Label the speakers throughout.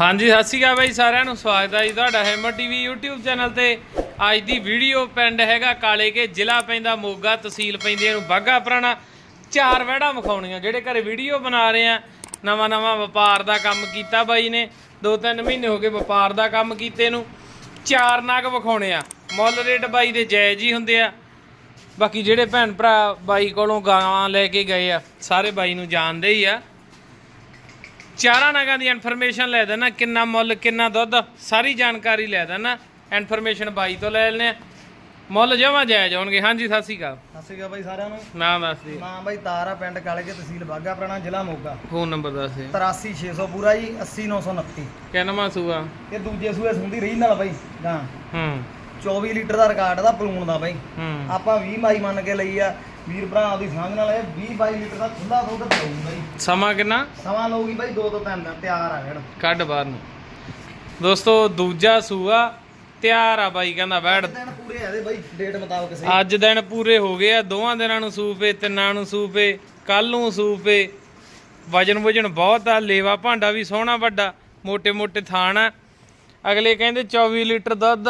Speaker 1: ਹਾਂਜੀ, ਸਤਿ ਸ਼੍ਰੀ ਅਕਾਲ ਬਾਈ ਸਾਰਿਆਂ ਨੂੰ। ਸਵਾਗਤ ਹੈ ਜੀ ਤੁਹਾਡਾ ਹੈਮਰ ਟੀਵੀ YouTube ਚੈਨਲ ਤੇ। ਅੱਜ ਦੀ ਵੀਡੀਓ ਪਿੰਡ ਹੈਗਾ ਕਾਲੇ ਕੇ, ਜ਼ਿਲ੍ਹਾ ਪੈਂਦਾ ਮੋਗਾ, ਤਹਿਸੀਲ ਪੈਂਦੀ ਇਹਨੂੰ ਬਾਗਾ ਪੁਰਾਣਾ। ਚਾਰ ਵਹਿੜਾ ਵਿਖਾਉਣੀਆਂ, ਜਿਹੜੇ ਘਰੇ ਵੀਡੀਓ ਬਣਾ ਰਹੇ ਆ। ਨਵਾਂ ਨਵਾਂ ਵਪਾਰ ਦਾ ਕੰਮ ਕੀਤਾ ਬਾਈ ਨੇ। ਦੋ ਤਿੰਨ ਮਹੀਨੇ ਹੋ ਗਏ ਵਪਾਰ ਦਾ ਕੰਮ ਕੀਤੇ ਨੂੰ। ਚਾਰ ਨਾਗ ਵਿਖਾਉਣੇ ਆ। ਮੁੱਲ ਰੇਟ ਬਾਈ ਦੇ ਜਾਇਜ਼ ਹੀ ਹੁੰਦੇ ਆ। ਬਾਕੀ ਜਿਹੜੇ ਭੈਣ ਭਰਾ ਬਾਈ ਕੋਲੋਂ ਗਾਂ ਲੈ ਕੇ ਗਏ ਆ, ਸਾਰੇ ਬਾਈ ਨੂੰ ਜਾਣਦੇ ਹੀ ਆ। ਚਾਰਾਂ ਨਗਾਂ ਦੀ ਇਨਫੋਰਮੇਸ਼ਨ ਲੈ ਦੇਣਾ ਕਿੰਨਾ ਮੁੱਲ ਕਿੰਨਾ ਦੁੱਧ ਸਾਰੀ ਜਾਣਕਾਰੀ ਲੈ ਦੇਣਾ। ਇਨਫੋਰਮੇਸ਼ਨ ਬਾਈ ਤੋਂ ਲੈ ਲੈਣੇ ਮੁੱਲ ਜਮਾ ਜਾਇਜ਼ ਹੋਣਗੇ। ਹਾਂਜੀ ਸਤਿ ਸ਼੍ਰੀ ਅਕਾਲ।
Speaker 2: ਸਤਿ ਸ਼੍ਰੀ ਅਕਾਲ ਬਾਈ ਸਾਰਿਆਂ ਨੂੰ।
Speaker 1: ਨਾਮ ਦੱਸ ਦੇ
Speaker 2: ਨਾਮ ਬਾਈ ਤਾਰਾ ਪਿੰਡ ਕਾਲੇ ਕੇ ਤਹਿਸੀਲ ਬਾਗਾ ਪੁਰਾਣਾ ਜ਼ਿਲ੍ਹਾ ਮੋਗਾ।
Speaker 1: ਫੋਨ ਨੰਬਰ ਦੱਸ ਦੇ
Speaker 2: 83600 ਪੂਰਾ ਜੀ 80929
Speaker 1: ਕਿੰਨਵਾਂ ਸੂਆ?
Speaker 2: ਇਹ ਦੂਜੇ ਸੂਏ ਸੁੰਦੀ ਰਹੀ ਨਾਲ ਬਾਈ ਗਾਂ।
Speaker 1: ਹੂੰ।
Speaker 2: 24 ਲੀਟਰ ਦਾ ਰਿਕਾਰਡ ਦਾ ਪਲੂਣ ਦਾ ਬਾਈ।
Speaker 1: ਹੂੰ।
Speaker 2: ਆਪਾਂ 20 ਮਾਈ ਮੰਨ ਕੇ ਲਈ ਆ ਵੀਰ ਭਰਾਵਾਂ ਦੀ ਸਾਂਝ ਨਾਲ ਇਹ 20 ਲੀਟਰ ਦਾ ਖੁੱਲਾ ਦੁੱਧ ਦੇਊਗਾ ਜੀ
Speaker 1: ਸਮਾਂ ਕਿੰਨਾ?
Speaker 2: ਸਮਾਂ ਲਊਗੀ ਬਾਈ 2 ਤੋਂ 3 ਦਿਨ ਤਿਆਰ ਆ ਗੜ
Speaker 1: ਕੱਢ ਬਾਹਰ ਨੂੰ। ਦੋਸਤੋ ਦੂਜਾ ਸੂਆ ਤਿਆਰ ਆ ਬਾਈ ਕਹਿੰਦਾ ਬੈਠ।
Speaker 2: ਦਿਨ ਪੂਰੇ ਆ ਬਾਈ ਡੇਟ ਮੁਤਾਬਕ ਸਹੀ।
Speaker 1: ਅੱਜ ਦਿਨ ਪੂਰੇ ਹੋ ਗਏ ਆ ਦੋਵਾਂ ਦਿਨਾਂ ਨੂੰ ਸੂਪੇ ਤਿੰਨਾਂ ਨੂੰ ਸੂਪੇ ਕੱਲ ਨੂੰ ਸੂਪੇ। ਵਜਨ ਵਜਨ ਬਹੁਤ ਆ ਲੇਵਾ ਭਾਂਡਾ ਵੀ ਸੋਹਣਾ ਵੱਡਾ ਮੋٹے ਮੋٹے ਥਾਣ ਆ। ਅਗਲੇ ਕਹਿੰਦੇ 24 ਲੀਟਰ ਦੁੱਧ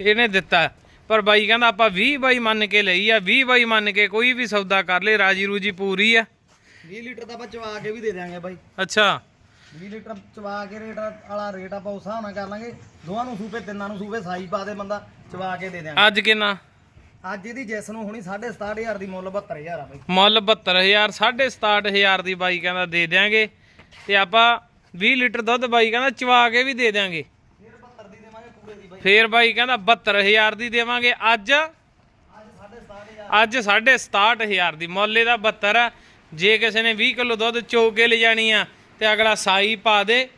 Speaker 1: ਇਹਨੇ ਦਿੱਤਾ। ਪਰ ਬਾਈ ਕਹਿੰਦਾ ਆਪਾਂ 20 ਬਾਈ ਮੰਨ ਕੇ ਲਈ ਆ 20 ਬਾਈ ਮੰਨ ਕੇ ਕੋਈ ਵੀ ਸੌਦਾ ਕਰ ਲੇ ਰਾਜੀ ਰੂਜੀ ਪੂਰੀ ਆ।
Speaker 2: 20 ਲੀਟਰ ਦਾ ਆਪਾਂ ਚਵਾ ਕੇ ਵੀ ਦੇ ਦਿਆਂਗੇ ਬਾਈ।
Speaker 1: ਅੱਛਾ।
Speaker 2: 20 ਲੀਟਰ ਚਵਾ ਕੇ ਰੇਟ ਵਾਲਾ ਰੇਟ ਆਪਾਂ ਉਸ ਹਿਸਾਬ ਨਾਲ ਕਰ ਲਾਂਗੇ। ਦੋਵਾਂ ਨੂੰ ਸੂਪੇ ਤਿੰਨਾਂ ਨੂੰ ਸੂਪੇ ਸਾਈ ਪਾ ਦੇ ਬੰਦਾ ਚਵਾ ਕੇ ਦੇ ਦਿਆਂਗੇ।
Speaker 1: ਅੱਜ ਕਿੰਨਾ?
Speaker 2: ਅੱਜ ਇਹਦੀ ਜਿਸ ਨੂੰ ਹੁਣੀ 67500 ਦੀ ਮੁੱਲ 72000 ਆ ਬਾਈ।
Speaker 1: ਮੁੱਲ 72000 67500 ਦੀ ਬਾਈ ਕਹਿੰਦਾ ਦੇ ਦਿਆਂਗੇ। ਤੇ ਆਪਾਂ 20 ਲੀਟਰ ਦੁੱਧ ਬਾਈ ਕਹਿੰਦਾ ਚਵਾ ਕੇ ਵੀ ਦੇ ਦਿਆਂਗੇ
Speaker 2: ਫਿਰ 72 ਦੀ ਦੇਵਾਂਗੇ ਪੂਰੇ ਦੀ ਬਾਈ
Speaker 1: ਫੇਰ ਬਾਈ ਕਹਿੰਦਾ 72000 ਦੀ ਦੇਵਾਂਗੇ ਅੱਜ।
Speaker 2: ਅੱਜ
Speaker 1: 67000 ਦੀ। ਮੌਲੇ ਦਾ 72 ਆ। ਜੇ ਕਿਸੇ ਨੇ 20 ਕਿਲੋ ਦੁੱਧ ਚੋ ਕੇ ਲੈ ਜਾਣੀ ਆ, ਤੇ ਅਗਲਾ ਸਾਈ ਪਾ ਦੇ।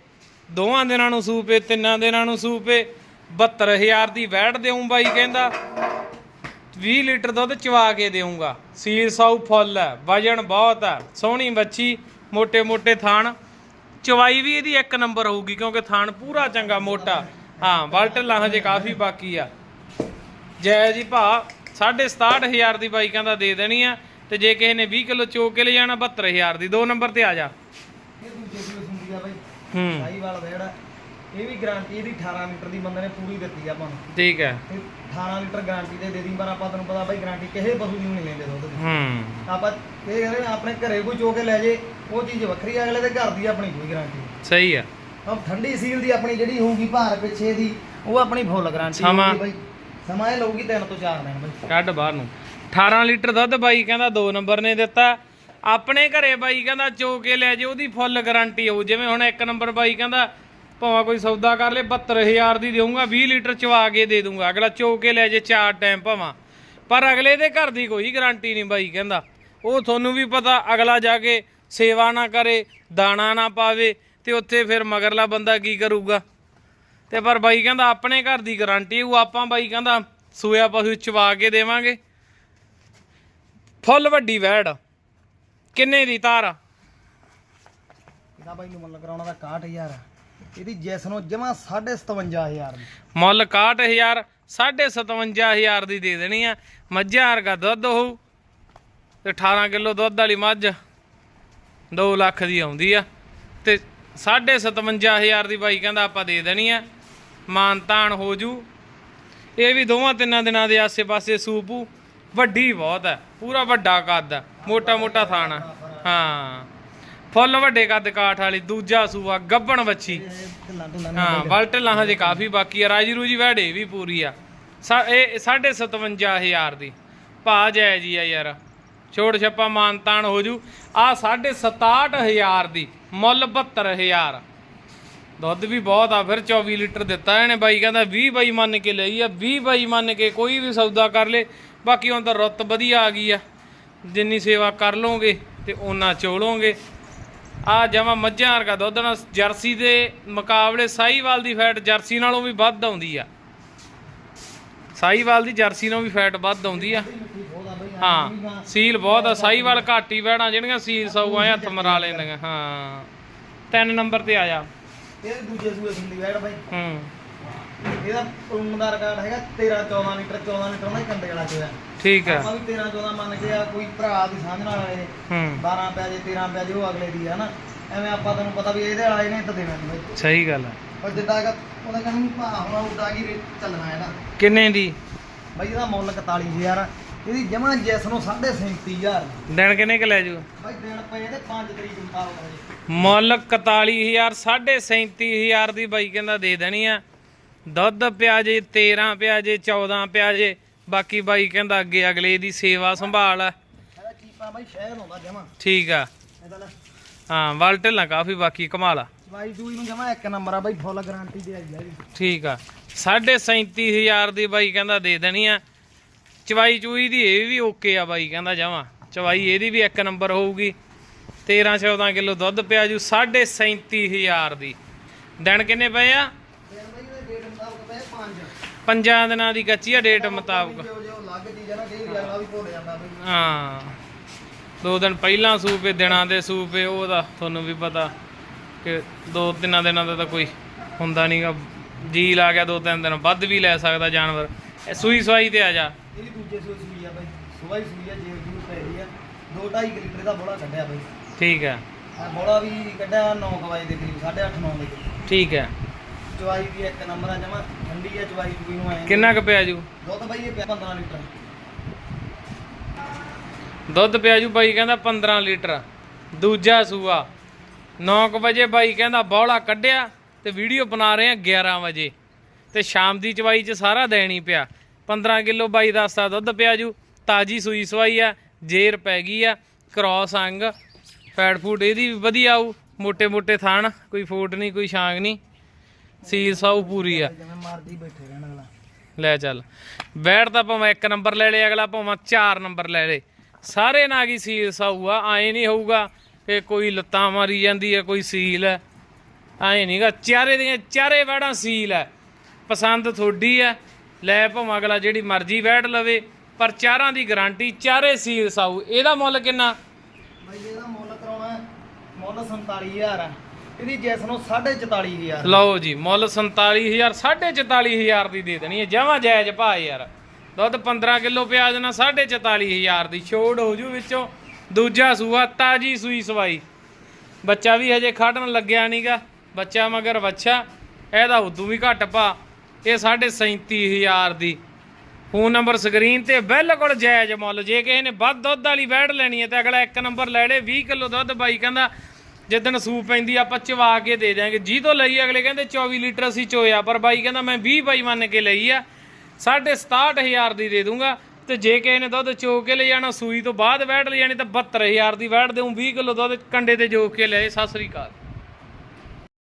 Speaker 1: ਦੋਵਾਂ ਦਿਨਾਂ ਨੂੰ ਸੂਪੇ ਤਿੰਨਾਂ ਦਿਨਾਂ ਨੂੰ ਸੂਪੇ 72000 ਦੀ ਵੈਟ ਦੇਉਂ ਬਾਈ ਕਹਿੰਦਾ। 20 ਲੀਟਰ ਦੁੱਧ ਚਵਾ ਕੇ ਦੇਊਂਗਾ। ਸੀਰ ਸਾਊ ਫੁੱਲ ਹੈ ਵਜਨ ਬਹੁਤ ਹੈ ਸੋਹਣੀ ਬੱਚੀ ਮੋٹے ਮੋٹے ਥਾਣ ਚਵਾਈ ਵੀ ਇਹਦੀ ਇੱਕ ਨੰਬਰ ਹੋਊਗੀ, ਕਿਉਂਕਿ ਥਾਣ ਪੂਰਾ ਚੰਗਾ, ਮੋਟਾ। ਹਾਂ ਬਲਟ ਲਾਹ ਜੇ ਕਾਫੀ ਬਾਕੀ ਆ। ਜੈ ਜੀ ਭਾ 67500 ਦੀ ਬਾਈ ਕਹਿੰਦਾ ਦੇ ਦੇਣੀ ਆ ਤੇ ਜੇ ਕਿਸੇ ਨੇ 20 ਕਿਲੋ ਚੋ ਕੇ ਲੈ ਜਾਣਾ 72000 ਦੀ ਦੋ ਨੰਬਰ ਤੇ ਆ ਜਾ।
Speaker 2: ਇਹ ਦੂਜੇ ਸੂਏ ਸੁੰਦੀ ਆ ਬਾਈ।
Speaker 1: ਹੂੰ।
Speaker 2: ਸਾਈ ਵਾਲਾ ਜਿਹੜਾ ਇਹ ਵੀ ਗਾਰੰਟੀ ਇਹਦੀ 18 ਲੀਟਰ ਦੀ ਬੰਦੇ ਨੇ ਪੂਰੀ ਦਿੱਤੀ ਆ ਆਪਾਂ ਨੂੰ।
Speaker 1: ਠੀਕ ਹੈ।
Speaker 2: ਇਹ 18 ਲੀਟਰ ਗਾਰੰਟੀ ਦੇ ਦੇ ਦੀ ਪਰ ਆਪਾਂ ਤੈਨੂੰ ਪਤਾ ਬਾਈ ਗਾਰੰਟੀ ਕਿਸੇ ਪਸ਼ੂ ਦੀ ਨਹੀਂ ਲੈਂਦੇ ਦੁੱਧ ਦੀ
Speaker 1: ਹੂੰ।
Speaker 2: ਆਪਾਂ ਇਹ ਕਹਿੰਦੇ ਆਪਣੇ ਘਰੇ ਕੋਈ ਚੋ ਕੇ ਲੈ ਜੇ ਉਹ ਚੀਜ਼ ਵੱਖਰੀ ਆ, ਅਗਲੇ ਦੇ ਘਰ ਦੀ ਆਪਣੀ ਕੋਈ ਗਾਰੰਟੀ
Speaker 1: ਸਹੀ ਆ।
Speaker 2: ਤਾਂ ਠੰਡੀ ਸੀਲ ਦੀ ਆਪਣੀ ਜਿਹੜੀ ਹੋਊਗੀ ਭਾਰ ਪਿੱਛੇ ਦੀ ਉਹ ਆਪਣੀ ਫੁੱਲ ਗਾਰੰਟੀ
Speaker 1: ਸਮਾਂ?
Speaker 2: ਬਾਈ। ਸਮਾਂ ਇਹ ਲਊਗੀ 3 ਤੋਂ 4 ਦਿਨ ਬਾਈ।
Speaker 1: ਕੱਢ ਬਾਹਰ ਨੂੰ। 18 ਲੀਟਰ ਦੁੱਧ ਬਾਈ ਕਹਿੰਦਾ ਦੋ ਨੰਬਰ ਨੇ ਦਿੱਤਾ। ਆਪਣੇ ਘਰੇ ਬਾਈ ਕਹਿੰਦਾ ਚੋ ਕੇ ਲੈ ਜੇ ਉਹਦੀ ਫੁੱਲ ਗਾਰੰਟੀ ਹੋਊ। ਜਿਵੇਂ ਹੁਣ ਇੱਕ ਨੰਬਰ ਬਾਈ ਕਹਿੰਦਾ ਭਾਵੇਂ ਕੋਈ ਸੌਦਾ ਕਰ ਲੇ 72000 ਦੀ ਦੇਊਂਗਾ 20 ਲੀਟਰ ਚਵਾ ਕੇ ਦੇ ਦੂੰਗਾ ਅਗਲਾ ਚੋ ਕੇ ਲੈ ਜੇ ਚਾਰ ਟਾਈਮ ਭਾਵਾਂ। ਪਰ ਅਗਲੇ ਦੇ ਘਰ ਦੀ ਕੋਈ ਗਾਰੰਟੀ ਨਹੀਂ ਬਾਈ ਕਹਿੰਦਾ। ਉਹ ਤੁਹਾਨੂੰ ਵੀ ਪਤਾ ਅਗਲਾ ਜਾ ਕੇ ਸੇਵਾ ਨਾ ਕਰੇ ਦਾਣਾ ਨਾ ਪਾਵੇ। ਤੇ ਉੱਥੇ ਫਿਰ ਮਗਰਲਾ ਬੰਦਾ ਕੀ ਕਰੂਗਾ? ਤੇ ਪਰ ਬਾਈ ਕਹਿੰਦਾ ਆਪਣੇ ਘਰ ਦੀ ਗਾਰੰਟੀ ਉਹ ਆਪਾਂ ਬਾਈ ਕਹਿੰਦਾ ਸੂਆ ਪਸ਼ੂ ਚਵਾ ਕੇ ਦੇਵਾਂਗੇ। ਫੁੱਲ ਵੱਡੀ ਵੈੜ ਕਿੰਨੇ ਦੀ ਤਾਰ ਆ?
Speaker 2: ਇਹਦਾ ਬਾਈ ਨੂੰ ਮੁੱਲ ਕਰਾਉਣਾ ਦਾ 61000 ਆ। ਇਹਦੀ ਜਿਸ ਨੂੰ ਜਮਾ 57500 ਦੀ।
Speaker 1: ਮੁੱਲ 61000 57000 ਦੀ ਦੇ ਦੇਣੀ ਆ। ਮੱਝਾਂ ਵਰਗਾ ਦੁੱਧ ਹੋਊ ਤੇ 18 ਕਿਲੋ ਦੁੱਧ ਵਾਲੀ ਮੱਝ 2 ਲੱਖ ਦੀ ਆਉਂਦੀ ਆ। ਤੇ 57000 ਦੀ ਬਾਈ ਕਹਿੰਦਾ ਆਪਾਂ ਦੇ ਦੇਣੀ ਆ। ਮਾਨਤਾਨ ਹੋ ਜੂ। ਇਹ ਵੀ ਦੋਵਾਂ ਤਿੰਨਾਂ ਦਿਨਾਂ ਦੇ ਆਸੇ-ਪਾਸੇ ਸੂਪੂ ਵੱਡੀ ਬਹੁਤ ਹੈ ਪੂਰਾ ਵੱਡਾ ਕੱਦ ਆ। ਮੋਟਾ ਮੋਟਾ ਥਾਣਾ ਹਾਂ। ਫੁੱਲ ਵੱਡੇ ਕੱਦ ਕਾਠ ਵਾਲੀ। ਦੂਜਾ ਸੂਆ ਗੱਬਣ ਵੱਛੀ। ਹਾਂ, ਬਲਟ ਲਾਹਾਂ ਜੇ ਕਾਫੀ ਬਾਕੀ ਆ। ਰਾਜੀ ਰੂਜੀ ਵੜੇ ਵੀ ਪੂਰੀ ਆ। ਸਾ- ਇਹ 57500 ਦੀ। ਭਾ ਜੈ ਜੀ ਆ ਯਾਰ। ਛੋੜ ਛੱਪਾ ਮਾਨਤਾਨ ਹੋ ਜੂ। ਆ 67000 ਦੀ, ਮੁੱਲ 72000 ਦੁੱਧ ਵੀ ਬਹੁਤ ਆ, ਫਿਰ 24 ਲੀਟਰ ਦਿੱਤਾ ਇਹਨੇ ਬਾਈ, ਕਹਿੰਦਾ 20 ਬਾਈ ਮੰਨ ਕੇ ਲਈ ਆ 20 ਬਾਈ ਮੰਨ ਕੇ ਕੋਈ ਵੀ ਸੌਦਾ ਕਰ ਲੇ, ਬਾਕੀ ਹੁਣ ਤਾਂ ਰੁੱਤ ਵਧੀਆ ਆ ਗਈ ਆ। ਜਿੰਨੀ ਸੇਵਾ ਕਰ ਲਓਗੇ ਤੇ ਉਹਨਾਂ ਚੋਲੋਗੇ। ਆ ਜਮਾ ਮੱਝਾਂ ਵਰਗਾ ਦੁੱਧ ਨਾਲ ਜਰਸੀ ਦੇ ਮੁਕਾਬਲੇ ਸਾਈਵਾਲ ਦੀ ਫੈਟ ਜਰਸੀ ਨਾਲੋਂ ਵੀ ਵੱਧ ਆਉਂਦੀ ਆ। ਸਾਈਵਾਲ ਦੀ ਜਰਸੀ ਨਾਲੋਂ ਵੀ ਫੈਟ ਵੱਧ ਆਉਂਦੀ ਆ। ਹਾਂ ਸੀਲ ਬਹੁਤ ਆ ਸਾਈਵਾਲ ਘੱਟ ਹੀ ਵੈੜਾਂ ਜਿਹੜੀਆਂ ਸੀਲ ਸੌ ਐ ਹੱਥ ਮਰਾ ਲੈਂਦੀਆਂ ਹਾਂ। ਤਿੰਨ ਨੰਬਰ ਤੇ ਆ ਜਾ।
Speaker 2: ਇਹ ਦੂਜੇ ਸੂਏ ਸੁੰਦੀ ਵੈੜ ਬਾਈ।
Speaker 1: ਹੂੰ।
Speaker 2: ਇਹਦਾ ਪਲੂਣ ਦਾ ਰਿਕਾਰਡ ਹੈਗਾ 13 14 ਲੀਟਰ 14 ਲੀਟਰ ਦਾ ਹੀ ਕੰਡੇ ਵਾਲਾ ਚੋਇਆ
Speaker 1: ਠੀਕ ਹੈ
Speaker 2: ਆਪਾਂ ਵੀ 13 14 ਮੰਨ ਕੇ ਆ ਕੋਈ ਭਰਾ ਦੀ ਸਾਂਝ ਨਾਲ ਆਏ।
Speaker 1: ਹੂੰ।
Speaker 2: 12 ਪੈ ਜੇ 13 ਪੈ ਜੇ ਉਹ ਅਗਲੇ ਦੀ ਆ ਨਾ ਐਵੇਂ ਆਪਾਂ ਤੈਨੂੰ ਪਤਾ ਵੀ ਇਹਦੇ ਵਾਲਾ ਇਹਨੇ ਤਾਂ ਦੇਣਾ ਨਹੀਂ ਬਾਈ।
Speaker 1: ਸਹੀ ਗੱਲ ਹੈ
Speaker 2: ਪਰ ਜਿੱਦਾਂ ਕਿ ਉਹਦਾ ਕਹਿੰਦਾ ਹੋਣਾ ਉਦਾਂ ਕੀ ਚੱਲਣਾ ਹੈ ਨਾ।
Speaker 1: ਕਿੰਨੇ ਦੀ?
Speaker 2: ਬਾਈ ਇਹਦਾ ਮੁੱਲ 41000 ਆ। ਇਹਦੀ ਜਮਾ ਜੈਸ ਨੂੰ 37000
Speaker 1: ਦਿਨ ਕਿੰਨੇ ਕ ਲੈ ਜੂ?
Speaker 2: ਬਾਈ ਦਿਨ ਪਏ ਤੇ 5 ਤਰੀਕ ਨੂੰ ਪਾਓ ਜੀ।
Speaker 1: ਮੁੱਲ 41000 37000 ਦੀ ਬਾਈ ਕਹਿੰਦਾ ਦੇ ਦੇਣੀ ਆ। ਦੁੱਧ ਪਿਆ ਜੇ 13 ਪਿਆ ਜੇ 14 ਪਿਆ ਜੇ। ਬਾਕੀ ਬਾਈ ਕਹਿੰਦਾ ਅੱਗੇ ਅਗਲੇ ਦੀ ਸੇਵਾ ਸੰਭਾਲ ਆ।
Speaker 2: ਇਹਦਾ ਚੀਪਾ ਬਾਈ ਸ਼ਹਿਰ ਆਉਂਦਾ ਜਮਾ।
Speaker 1: ਠੀਕ ਆ। ਹਾਂ ਵਲ ਢਿੱਲਾਂ ਕਾਫੀ ਬਾਕੀ ਕਮਾਲ ਆ।
Speaker 2: ਚਵਾਈ ਚੂਈ ਨੂੰ ਜਮਾ ਇੱਕ ਨੰਬਰ ਆ ਬਾਈ ਫੁੱਲ ਗਾਰੰਟੀ ਦੇ ਆਈ ਆ
Speaker 1: ਠੀਕ ਆ। 37000 ਦੀ ਬਾਈ ਕਹਿੰਦਾ ਦੇ ਦੇਣੀ ਆ। ਚਵਾਈ ਚੂਈ ਦੀ ਇਹ ਵੀ ਓਕੇ ਆ ਬਾਈ, ਕਹਿੰਦਾ ਜਾਵਾਂ। ਚਵਾਈ ਇਹਦੀ ਵੀ ਇੱਕ ਨੰਬਰ ਹੋਊਗੀ। 13 14 ਕਿਲੋ ਦੁੱਧ ਪਿਆ ਜੂ 37000 ਦੀ। ਦਿਨ ਕਿੰਨੇ ਪਏ ਆ?
Speaker 2: ਦਿਨ ਬਾਈ ਇਹਦੇ ਡੇਟ ਮੁਤਾਬਕ ਪਏ 5
Speaker 1: ਪੰਜਾਂ ਦਿਨਾਂ ਦੀ ਕੱਚੀ ਆ, ਡੇਟ ਮੁਤਾਬਕ। ਹਾਂ। ਦੋ ਦਿਨ ਪਹਿਲਾਂ ਸੂਪੇ, ਦਿਨਾਂ ਦੇ ਸੂਪੇ ਉਹਦਾ ਤੁਹਾਨੂੰ ਵੀ ਪਤਾ ਕਿ ਦੋ ਤਿੰਨਾਂ ਦਿਨਾਂ ਦਾ ਤਾਂ ਕੋਈ ਹੁੰਦਾ ਨਹੀਂਗਾ ਜੀ ਲਾ ਗਿਆ, ਦੋ ਤਿੰਨ ਦਿਨ ਵੱਧ ਵੀ ਲੈ ਸਕਦਾ ਜਾਨਵਰ। ਇਹ ਸੂਈ ਸਵਾਈ ਤੇ ਆ ਜਾ।
Speaker 2: ਇਹਦੀ ਦੂਜੇ ਸੂਈ ਸੂਈ ਆ ਬਾਈ। ਸੁਬਾਈ ਸੂਈ ਆ ਜੇ ਜੂ ਪੈ ਰਹੀ ਆ। 2.5 ਲੀਟਰ ਦਾ ਬੋਲਾ ਕੱਢਿਆ ਬਾਈ।
Speaker 1: ਠੀਕ ਹੈ
Speaker 2: ਆ ਬੋਲਾ ਵੀ ਕੱਢਿਆ 9 ਵਜੇ ਦੇ ਕਰੀਬ 8:30 9 ਦੇ ਕਰੀਬ
Speaker 1: ਠੀਕ ਹੈ
Speaker 2: ਚਵਾਈ ਵੀ ਇੱਕ ਨੰਬਰ ਆ ਜਮਾ ਠੰਡੀ ਆ ਚਵਾਈ ਚੂਈ ਨੂੰ ਆਏ
Speaker 1: ਕਿੰਨਾ ਕੁ ਪਿਆ ਜੂ?
Speaker 2: ਦੁੱਧ ਬਾਈ ਇਹ ਪਿਆ 15 ਲੀਟਰ।
Speaker 1: ਦੁੱਧ ਪਿਆ ਜੂ ਬਾਈ ਕਹਿੰਦਾ 15 ਲੀਟਰ। ਦੂਜਾ ਸੂਆ। 9 ਵਜੇ ਬਾਈ ਕਹਿੰਦਾ ਬੌਲਾ ਕੱਢਿਆ ਤੇ ਵੀਡੀਓ ਬਣਾ ਰਹੇ ਆ 11 ਵਜੇ। ਤੇ ਸ਼ਾਮ ਦੀ ਚਵਾਈ 'ਚ ਸਾਰਾ ਦੇਣ ਹੀ ਪਿਆ। 15 ਕਿਲੋ ਬਾਈ ਦੱਸਦਾ ਦੁੱਧ ਪਿਆ ਜੂ, ਤਾਜੀ ਸੂਈ ਸਵਾਈ ਆ, ਜੇਰ ਪੈ ਗਈ ਆ, ਕ੍ਰੋਸ ਅੰਗ, ਫੈਟ ਫੂਡ ਇਹਦੀ ਵੀ ਵਧੀਆ ਆਊ, ਮੋਟੇ ਮੋਟੇ ਥਾਣ, ਕੋਈ ਫੋਟ ਨਹੀਂ, ਕੋਈ ਛਾਂਗ ਨਹੀਂ, ਸੀਲ ਸਾਊ ਪੂਰੀ ਆ। ਲੈ ਚੱਲ, ਬੈਠ ਤਾਂ ਭਾਵੇਂ ਇੱਕ ਨੰਬਰ ਲੈ ਲੇ, ਅਗਲਾ ਭਾਵੇਂ ਚਾਰ ਨੰਬਰ ਲੈ ਲੇ। ਸਾਰੇ ਨਾ ਕੀ ਸੀਲ ਸਾਊ ਆ, ਐ ਨਹੀਂ ਹੋਊਗਾ ਕਿ ਕੋਈ ਲੱਤਾਂ ਮਾਰੀ ਜਾਂਦੀ ਹੈ ਕੋਈ ਸੀਲ। ਹੈ ਐ ਨਹੀਂਗਾ ਚਾਰੇ ਦੀਆਂ ਚਾਰੇ ਵੜਾਂ ਸੀਲ ਹੈ ਪਸੰਦ ਥੋੜੀ ਆ ਲੈ ਭਾਵੇਂ ਅਗਲਾ ਜਿਹੜੀ ਮਰਜ਼ੀ ਵੈੜ ਲਵੇ ਪਰ ਚਾਰਾਂ ਦੀ ਗਾਰੰਟੀ ਚਾਰੇ ਸੀਲ ਸਾਊ। ਇਹਦਾ ਮੁੱਲ ਕਿੰਨਾ?
Speaker 2: ਬਾਈ ਇਹਦਾ ਮੁੱਲ ਕਰਾਉਣਾ ਹੈ, ਮੁੱਲ 47000 ਆ ਇਹਦੀ ਜੈਸ ਨੂੰ 44500
Speaker 1: ਲਓ ਜੀ ਮੁੱਲ 47000 44500 ਦੀ ਦੇ ਦੇਣੀ ਹੈ। ਜਮਾਂ ਜਾਇਜ਼ ਭਾ ਯਾਰ। ਦੁੱਧ 15 ਕਿਲੋ ਪਿਆਜ਼ ਨਾਲ 44500 ਦੀ ਛੋੜ ਹੋ ਜੂ ਵਿੱਚੋਂ। ਦੂਜਾ ਸੂਆ ਤਾਜੀ ਸੂਈ ਸਵਾਈ। ਬੱਚਾ ਵੀ ਹਜੇ ਖੜਨ ਲੱਗਿਆ ਨਹੀਂਗਾ ਬੱਚਾ ਮਗਰ ਬੱਚਾ ਇਹਦਾ ਉਦੋਂ ਵੀ ਘੱਟ ਪਾ ਇਹ 37000 ਦੀ। ਫੋਨ ਨੰਬਰ ਸਕਰੀਨ ਤੇ ਬਿਲਕੁਲ ਜਾਇਜ਼ ਮੁੱਲ। ਜੇ ਕਿਸੇ ਨੇ ਵੱਧ ਦੁੱਧ ਵਾਲੀ ਵੈੜ ਲੈਣੀ ਹੈ ਤੇ ਅਗਲਾ ਇੱਕ ਨੰਬਰ ਲੈ ਲੇ 20 ਕਿਲੋ ਦੁੱਧ ਬਾਈ ਕਹਿੰਦਾ, ਜਿੱਦਣ ਸੂਪ ਪੈਂਦੀ ਆਪਾਂ ਚਵਾ ਕੇ ਦੇ ਦਿਆਂਗੇ। ਜੀ ਤੋਂ ਲਈ ਅਗਲੇ ਕਹਿੰਦੇ 24 ਲੀਟਰ ਅਸੀਂ ਚੋਇਆ, ਪਰ ਬਾਈ ਕਹਿੰਦਾ ਮੈਂ 20 ਬਾਈ ਮੰਨ ਕੇ ਲਈ ਆ 67000 ਦੀ ਦੇ ਦੂੰਗਾ। ਤੇ ਜੇ ਕਿਸੇ ਨੇ ਦੁੱਧ ਚੋ ਕੇ ਲੈ ਜਾਣਾ, ਸੂਈ ਤੋਂ ਬਾਅਦ ਵੈੜ ਲੈ ਜਾਣੀ, ਤਾਂ 72000 ਦੀ ਵੈੜ ਦੇਉਂ 20 ਕਿਲੋ ਦੁੱਧ ਕੰਡੇ ਤੇ ਜੋ ਕੇ ਲਏ ਸਤਿ ਸ੍ਰੀ ਅਕਾਲ।